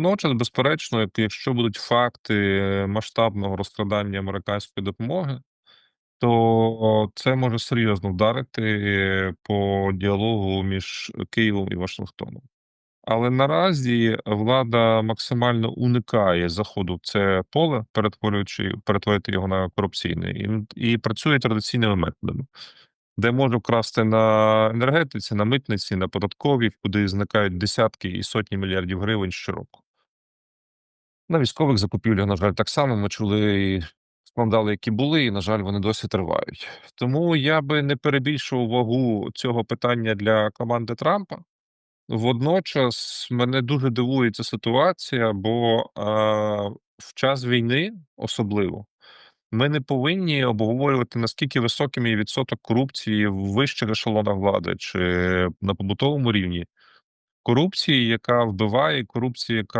Водночас, безперечно, як якщо будуть факти масштабного розкрадання американської допомоги, то це може серйозно вдарити по діалогу між Києвом і Вашингтоном. Але наразі влада максимально уникає заходу в це поле, перетворюючи перетворити його на корупційне, і, і працює традиційними методами, де може вкрасти на енергетиці, на митниці, на податковій, куди зникають десятки і сотні мільярдів гривень щороку. На військових закупівлях, на жаль, так само ми чули скандали, які були, і, на жаль, вони досі тривають. Тому я би не перебільшував вагу цього питання для команди Трампа. Водночас мене дуже дивує ця ситуація, бо а, в час війни особливо ми не повинні обговорювати наскільки високим є відсоток корупції в вищих ешелонах влади чи на побутовому рівні. Корупції, яка вбиває, корупції, яка